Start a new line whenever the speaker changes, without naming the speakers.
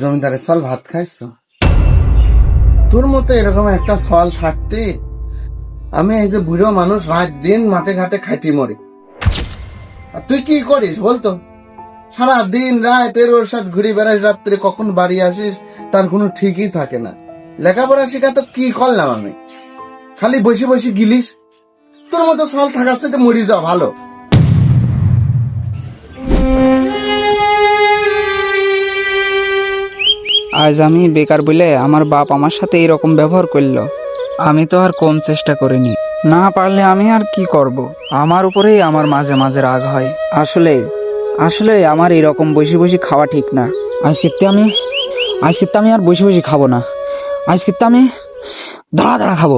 জমিদারের সল ভাত খাইছ? তোর মতো এরকম একটা সল থাকতে আমি এই যে বুড়ো মানুষ রাত দিন মাঠে ঘাটে খাইটি মরি। আর তুই কি করিস বলতো? সারা দিন রাত এর ওর সাথে ঘুরে বেড়াস, রাত্রে কখন বাড়ি আসিস, তার কোনো ঠিকই থাকে না। লেখাপড়া শেখা তো কি করলাম আমি? খালি বসে বসে গিলিস? তোর মতো সল থাকার সাথে মরি যাওয়া ভালো।
আজ আমি বেকার বলে আমার বাপ আমার সাথে এরকম ব্যবহার করল। আমি তো আর কম চেষ্টা করিনি। না পারলে আমি আর কি করব। আমার উপরেই আমার মাঝে মাঝে রাগ হয়। আসলে আসলে আমার এরকম বসে বসে খাওয়া ঠিক না। আজকে তো আমি আজকে তো আমি আর বসে বসে খাব না। আজকে তো আমি দাঁড়া দাঁড়া খাব।